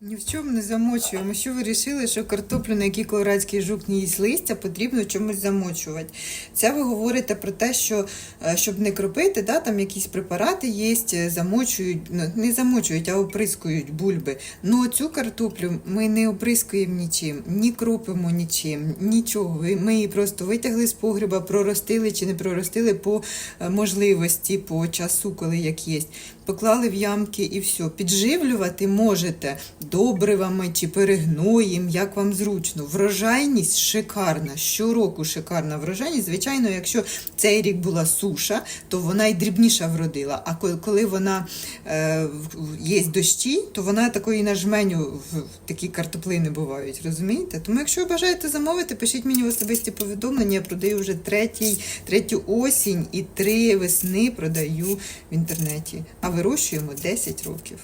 Ні в чому не замочуємо. Що ви вирішили, що картоплю, на якій колорадський жук не їсть листя, потрібно чомусь замочувати. Це ви говорите про те, що е, щоб не кропити, да, там якісь препарати є, е, замочують, ну, не замочують, а оприскують бульби. Ну цю картоплю ми не оприскуємо нічим, ні кропимо нічим, нічого. Ми її просто витягли з погреба, проростили чи не проростили по е, можливості, по часу, коли як є. Поклали в ямки і все. Підживлювати можете добривами чи перегноєм, як вам зручно. Врожайність шикарна. Щороку шикарна врожайність. Звичайно, якщо цей рік була суша, то вона й дрібніша вродила. А коли, вона е, є дощі, то вона такої на жменю такі картоплини бувають. Розумієте? Тому, якщо ви бажаєте замовити, пишіть мені в особисті повідомлення. Я продаю вже третій, третю осінь і три весни продаю в інтернеті. А вирощуємо 10 років.